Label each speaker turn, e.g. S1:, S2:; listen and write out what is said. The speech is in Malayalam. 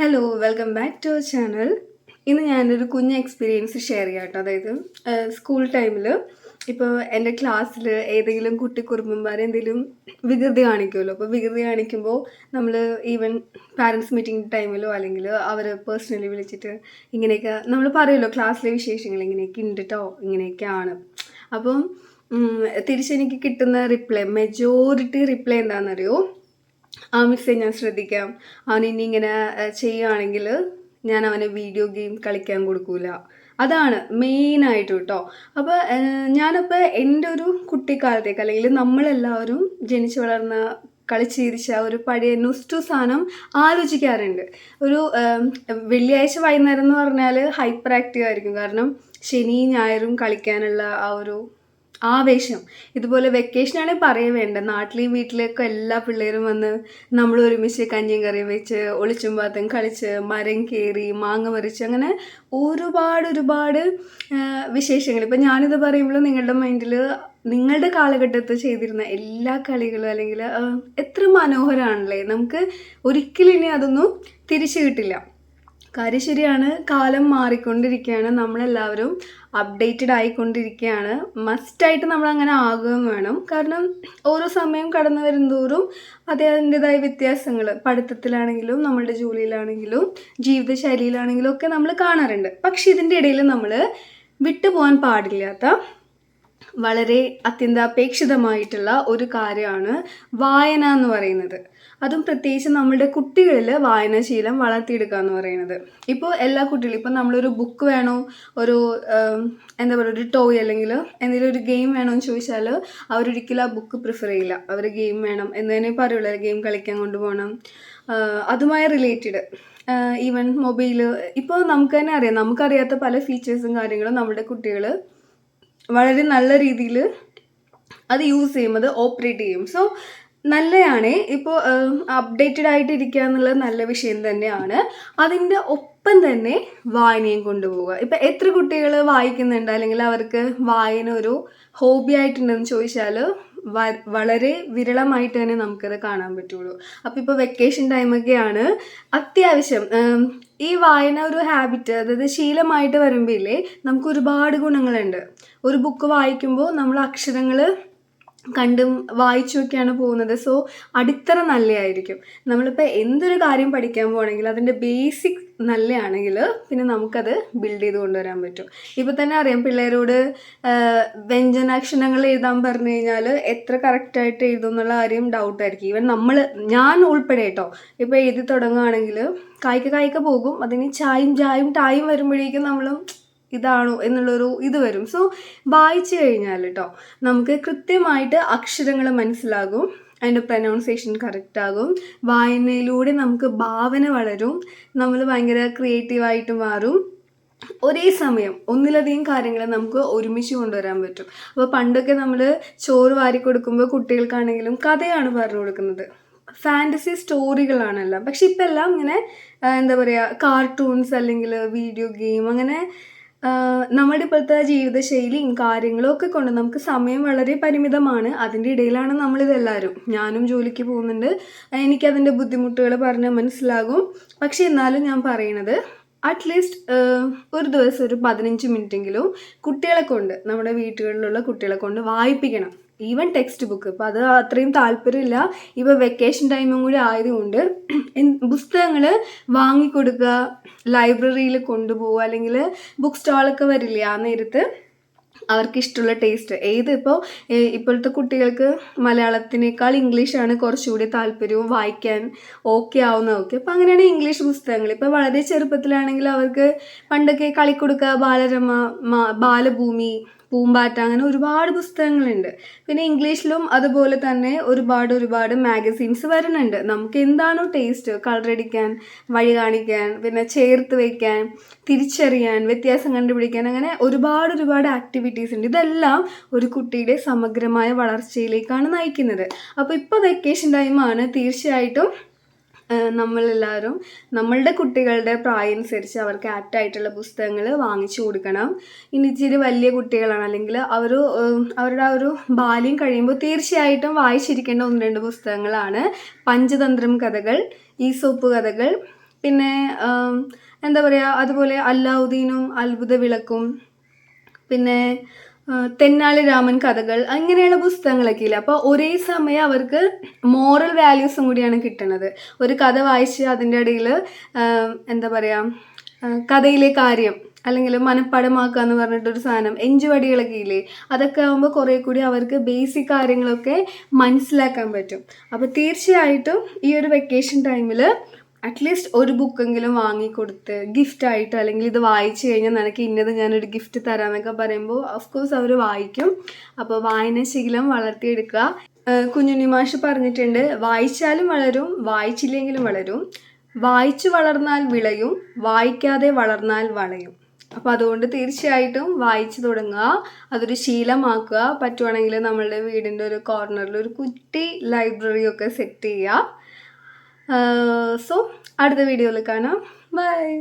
S1: Hello welcome back to our channel ഇന്ന് ഞാനൊരു കുഞ്ഞ് എക്സ്പീരിയൻസ് ഷെയർ ചെയ്യാം കേട്ടോ. അതായത് സ്കൂൾ ടൈമിൽ ഇപ്പോൾ എന്റെ ക്ലാസ്സിൽ ഏതെങ്കിലും കുട്ടി കുറുമ്പന്മാർ എന്തെങ്കിലും വികൃതി കാണിക്കുമല്ലോ. അപ്പോൾ വികൃതി കാണിക്കുമ്പോൾ നമ്മൾ ഈവൻ പാരൻസ് മീറ്റിംഗ് ടൈമിലോ അല്ലെങ്കിൽ അവർ പേഴ്സണലി വിളിച്ചിട്ട് ഇങ്ങനെയൊക്കെ നമ്മൾ പറയുമല്ലോ. ക്ലാസ്സിലെ വിശേഷങ്ങൾ ഇങ്ങനെയൊക്കെ ഉണ്ട് കേട്ടോ ഇങ്ങനെയൊക്കെയാണ്. അപ്പം തിരിച്ചെനിക്ക് കിട്ടുന്ന റിപ്ലൈ മെജോറിറ്റി റിപ്ലൈ എന്താണെന്നറിയോ? ആ മിസ്സേ ഞാൻ ശ്രദ്ധിക്കാം. അവൻ ഇനി ഇങ്ങനെ ചെയ്യുകയാണെങ്കിൽ ഞാൻ അവന് വീഡിയോ ഗെയിം കളിക്കാൻ കൊടുക്കൂല. അതാണ് മെയിനായിട്ട് കേട്ടോ. അപ്പോൾ ഞാനിപ്പോൾ എന്റെ ഒരു കുട്ടിക്കാലത്തേക്ക് അല്ലെങ്കിൽ നമ്മളെല്ലാവരും ജനിച്ചു വളർന്ന കളിച്ചിരിച്ച ഒരു പഴയ നുസ്റ്റു സാധനം ആലോചിക്കാറുണ്ട്. ഒരു വെള്ളിയാഴ്ച വൈകുന്നേരം എന്ന് പറഞ്ഞാൽ ഹൈപ്പർ ആക്റ്റീവ് ആയിരിക്കും. കാരണം ശനി ഞായറും കളിക്കാനുള്ള ആ ഒരു ആവേശം. ഇതുപോലെ വെക്കേഷനാണ് പറയുക വേണ്ട. നാട്ടിലെയും വീട്ടിലേക്കും എല്ലാ പിള്ളേരും വന്ന് നമ്മൾ ഒരുമിച്ച് കഞ്ഞിയും കറിയും വെച്ച് ഒളിച്ചും പാത്തും കളിച്ച് മരം കയറി മാങ്ങ മറിച്ച് അങ്ങനെ ഒരുപാട് ഒരുപാട് വിശേഷങ്ങൾ. ഇപ്പം ഞാനിത് പറയുമ്പോൾ നിങ്ങളുടെ മൈൻഡിൽ നിങ്ങളുടെ കാലഘട്ടത്തിൽ ചെയ്തിരുന്ന എല്ലാ കളികളും അല്ലെങ്കിൽ എത്ര മനോഹരമാണല്ലേ നമുക്ക് ഒരിക്കലും ഇനി അതൊന്നും തിരിച്ചു കിട്ടില്ല. കാര്യം ശരിയാണ്. കാലം മാറിക്കൊണ്ടിരിക്കുകയാണ്. നമ്മളെല്ലാവരും അപ്ഡേറ്റഡ് ആയിക്കൊണ്ടിരിക്കുകയാണ്. മസ്റ്റായിട്ട് നമ്മൾ അങ്ങനെ ആകുകയും വേണം. കാരണം ഓരോ സമയം കടന്നു വരുന്തോറും അതേ അതിന്റെതായ വ്യത്യാസങ്ങൾ പഠിത്തത്തിലാണെങ്കിലും നമ്മളുടെ ജോലിയിലാണെങ്കിലും ജീവിതശൈലിയിലാണെങ്കിലും ഒക്കെ നമ്മൾ കാണാറുണ്ട്. പക്ഷേ ഇതിന്റെ ഇടയിൽ നമ്മൾ വിട്ടുപോകാൻ പാടില്ലാത്ത വളരെ അത്യന്താപേക്ഷിതമായിട്ടുള്ള ഒരു കാര്യമാണ് വായന എന്ന് പറയുന്നത്. അതും പ്രത്യേകിച്ച് നമ്മളുടെ കുട്ടികളിൽ വായനാശീലം വളർത്തിയെടുക്കുക എന്ന് പറയുന്നത്. ഇപ്പോൾ എല്ലാ കുട്ടികളും ഇപ്പം നമ്മളൊരു ബുക്ക് വേണോ ഒരു എന്താ പറയുക ഒരു ടോയ് അല്ലെങ്കിൽ എന്തെങ്കിലും ഒരു ഗെയിം വേണോ എന്ന് ചോദിച്ചാൽ അവരൊരിക്കലും ആ ബുക്ക് പ്രിഫർ ചെയ്യില്ല. അവർ ഗെയിം വേണം എന്ന് തന്നെ പറയുള്ളൂ. ഗെയിം കളിക്കാൻ കൊണ്ടുപോകണം. അതുമായി റിലേറ്റഡ് ഈവൻ മൊബൈൽ ഇപ്പോൾ നമുക്ക് തന്നെ അറിയാം. നമുക്കറിയാത്ത പല ഫീച്ചേഴ്സും കാര്യങ്ങളും നമ്മുടെ കുട്ടികൾ വളരെ നല്ല രീതിയിൽ അത് യൂസ് ചെയ്യുമ്പോൾ ഓപ്പറേറ്റ് ചെയ്യും. സോ നല്ലതാണ് ഇപ്പോൾ അപ്ഡേറ്റഡ് ആയിട്ട് ഇരിക്കുക എന്നുള്ളത് നല്ല വിഷയം തന്നെയാണ്. അതിന്റെ ഒപ്പം തന്നെ വായനയും കൊണ്ടുപോവുക. ഇപ്പം എത്ര കുട്ടികൾ വായിക്കുന്നുണ്ട്? അല്ലെങ്കിൽ അവർക്ക് വായന ഒരു ഹോബി ആയിട്ടുണ്ടെന്ന് ചോദിച്ചാൽ വളരെ വിരളമായിട്ട് തന്നെ നമുക്കത് കാണാൻ പറ്റുള്ളൂ. അപ്പോൾ ഇപ്പോൾ വെക്കേഷൻ ടൈമൊക്കെയാണ് അത്യാവശ്യം ഈ വായന ഒരു ഹാബിറ്റ് അതായത് ശീലമായിട്ട് വരുമ്പോൾ ഇല്ലേ നമുക്ക് ഒരുപാട് ഗുണങ്ങളുണ്ട്. ഒരു ബുക്ക് വായിക്കുമ്പോൾ നമ്മൾ അക്ഷരങ്ങൾ കണ്ടും വായിച്ചുമൊക്കെയാണ് പോകുന്നത്. സോ അടിത്തറ നല്ലതായിരിക്കും നമ്മളിപ്പോൾ എന്തൊരു കാര്യം പഠിക്കാൻ പോകണമെങ്കിൽ അതിന്റെ ബേസിക് നല്ലതാണെങ്കിൽ പിന്നെ നമുക്കത് ബിൽഡ് ചെയ്ത് കൊണ്ടുവരാൻ പറ്റും. ഇപ്പോൾ തന്നെ അറിയാം പിള്ളേരോട് വ്യഞ്ജനാക്ഷരങ്ങൾ എഴുതാൻ പറഞ്ഞു കഴിഞ്ഞാൽ എത്ര കറക്റ്റായിട്ട് എഴുതും എന്നുള്ള കാര്യം ഡൗട്ടായിരിക്കും ഈവൻ നമ്മൾ ഞാൻ ഉൾപ്പെടെ കേട്ടോ ഇപ്പോൾ എഴുതി തുടങ്ങുകയാണെങ്കിൽ കായ്ക്ക കായ്ക്ക പോകും അതിന് ചായും ചായും ടായും വരുമ്പോഴേക്കും നമ്മളും ഇതാണോ എന്നുള്ളൊരു ഇത് വരും. സോ വായിച്ചു കഴിഞ്ഞാൽ കേട്ടോ നമുക്ക് കൃത്യമായിട്ട് അക്ഷരങ്ങൾ മനസ്സിലാകും അതിന്റെ പ്രൊനൗൺസിയേഷൻ കറക്റ്റ് ആകും വായനയിലൂടെ നമുക്ക് ഭാവന വളരും നമ്മൾ ഭയങ്കര ക്രിയേറ്റീവായിട്ട് മാറും. ഒരേ സമയം ഒന്നിലധികം കാര്യങ്ങൾ നമുക്ക് ഒരുമിച്ച് കൊണ്ടുവരാൻ പറ്റും. അപ്പോൾ പണ്ടൊക്കെ നമ്മൾ ചോറ് വാരി കൊടുക്കുമ്പോൾ കുട്ടികൾക്കാണെങ്കിലും കഥയാണ് പറഞ്ഞു കൊടുക്കുന്നത്. ഫാന്റസി സ്റ്റോറികളാണെല്ലാം പക്ഷെ ഇപ്പം എല്ലാം ഇങ്ങനെ എന്താ പറയുക കാർട്ടൂൺസ് അല്ലെങ്കിൽ വീഡിയോ ഗെയിം അങ്ങനെ നമ്മുടെ ഇപ്പോഴത്തെ ജീവിതശൈലിയും കാര്യങ്ങളും ഒക്കെ കൊണ്ട് നമുക്ക് സമയം വളരെ പരിമിതമാണ്. അതിന്റെ ഇടയിലാണ് നമ്മളിതെല്ലാവരും. ഞാനും ജോലിക്ക് പോകുന്നുണ്ട്. എനിക്കതിന്റെ ബുദ്ധിമുട്ടുകൾ പറഞ്ഞാൽ മനസ്സിലാകും. പക്ഷേ എന്നാലും ഞാൻ പറയണത് അറ്റ്ലീസ്റ്റ് ഒരു ദിവസം ഒരു പതിനഞ്ച് മിനിറ്റെങ്കിലും കുട്ടികളെ കൊണ്ട് നമ്മുടെ വീട്ടുകളിലുള്ള കുട്ടികളെ കൊണ്ട് വായിപ്പിക്കണം. ഈവൻ ടെക്സ്റ്റ് ബുക്ക് ഇപ്പം അത് അത്രയും താല്പര്യമില്ല. ഇപ്പോൾ വെക്കേഷൻ ടൈമും കൂടി ആയതുകൊണ്ട് പുസ്തകങ്ങൾ വാങ്ങിക്കൊടുക്കുക ലൈബ്രറിയിൽ കൊണ്ടുപോവുക അല്ലെങ്കിൽ ബുക്ക് സ്റ്റാളൊക്കെ വരില്ലേ ആ നേരത്ത് അവർക്ക് ഇഷ്ടമുള്ള ടേസ്റ്റ് ഏത് ഇപ്പോൾ ഇപ്പോഴത്തെ കുട്ടികൾക്ക് മലയാളത്തിനേക്കാൾ ഇംഗ്ലീഷാണ് കുറച്ചുകൂടി താല്പര്യവും വായിക്കാൻ ഓക്കെ ആവുന്നതൊക്കെ. അപ്പോൾ അങ്ങനെയാണ് ഇംഗ്ലീഷ് പുസ്തകങ്ങൾ. ഇപ്പോൾ വളരെ ചെറുപ്പത്തിലാണെങ്കിൽ അവർക്ക് പണ്ടൊക്കെ കളിക്കൊടുക്ക ബാലരമ ബാലഭൂമി പൂമ്പാറ്റ അങ്ങനെ ഒരുപാട് പുസ്തകങ്ങളുണ്ട്. പിന്നെ ഇംഗ്ലീഷിലും അതുപോലെ തന്നെ ഒരുപാട് ഒരുപാട് മാഗസീൻസ് വരുന്നുണ്ട്. നമുക്ക് എന്താണോ ടേസ്റ്റ് കളറടിക്കാൻ വഴി കാണിക്കാൻ പിന്നെ ചേർത്ത് വയ്ക്കാൻ തിരിച്ചറിയാൻ വ്യത്യാസം കണ്ടുപിടിക്കാൻ അങ്ങനെ ഒരുപാട് ഒരുപാട് ആക്ടിവിറ്റീസ് ഉണ്ട്. ഇതെല്ലാം ഒരു കുട്ടിയുടെ സമഗ്രമായ വളർച്ചയിലേക്കാണ് നയിക്കുന്നത്. അപ്പോൾ ഇപ്പോൾ വെക്കേഷൻ ടൈമാണ് തീർച്ചയായിട്ടും നമ്മളെല്ലാവരും നമ്മളുടെ കുട്ടികളുടെ പ്രായം അനുസരിച്ച് അവർക്ക് ആപ്റ്റായിട്ടുള്ള പുസ്തകങ്ങൾ വാങ്ങിച്ചു കൊടുക്കണം. ഇനി ഇച്ചിരി വലിയ കുട്ടികളാണ്. അല്ലെങ്കിൽ അവർ അവരുടെ ആ ഒരു ബാല്യം കഴിയുമ്പോൾ തീർച്ചയായിട്ടും വായിച്ചിരിക്കേണ്ട ഒന്ന് രണ്ട് പുസ്തകങ്ങളാണ്. പഞ്ചതന്ത്രം കഥകൾ ഈസോപ്പ് കഥകൾ പിന്നെ എന്താ പറയുക അതുപോലെ അല്ലാവുദ്ദീനും അത്ഭുത വിളക്കും പിന്നെ തെന്നാലി രാമൻ കഥകൾ അങ്ങനെയുള്ള പുസ്തകങ്ങളൊക്കെ ഇല്ല അപ്പോൾ ഒരേ സമയം അവർക്ക് മോറൽ വാല്യൂസും കൂടിയാണ് കിട്ടുന്നത് ഒരു കഥ വായിച്ച് അതിന്റെ ഇടയിൽ എന്താ പറയുക കഥയിലെ കാര്യം അല്ലെങ്കിൽ മനഃപ്പാടമാക്കുക എന്ന് പറഞ്ഞിട്ടൊരു സാധനം എഞ്ചുവടികളൊക്കെ ഇല്ലേ? അതൊക്കെ ആകുമ്പോൾ കുറേ കൂടി അവർക്ക് ബേസിക് കാര്യങ്ങളൊക്കെ മനസ്സിലാക്കാൻ പറ്റും. അപ്പോൾ തീർച്ചയായിട്ടും ഈ ഒരു വെക്കേഷൻ ടൈമിൽ അറ്റ്ലീസ്റ്റ് ഒരു ബുക്കെങ്കിലും വാങ്ങിക്കൊടുത്ത് ഗിഫ്റ്റായിട്ട് അല്ലെങ്കിൽ ഇത് വായിച്ചു കഴിഞ്ഞാൽ നിനക്ക് ഇന്നത് ഞാനൊരു ഗിഫ്റ്റ് തരാമെന്നൊക്കെ പറയുമ്പോൾ കോഴ്സ് അവർ വായിക്കും. അപ്പോൾ വായനാശീലം വളർത്തിയെടുക്കുക. കുഞ്ഞുണ്ണി മാഷ് പറഞ്ഞിട്ടുണ്ട് വായിച്ചാലും വളരും വായിച്ചില്ലെങ്കിലും വളരും. വായിച്ചു വളർന്നാൽ വിളയും വായിക്കാതെ വളർന്നാൽ വളയും. അപ്പോൾ അതുകൊണ്ട് തീർച്ചയായിട്ടും വായിച്ചു തുടങ്ങുക അതൊരു ശീലമാക്കുക. പറ്റുവാണെങ്കിൽ നമ്മളുടെ വീടിന്റെ ഒരു കോർണറിൽ ഒരു കുട്ടി ലൈബ്രറിയൊക്കെ സെറ്റ് ചെയ്യുക. Uh, ஸோ அடுத்த வீடியோவில் காணா பாய்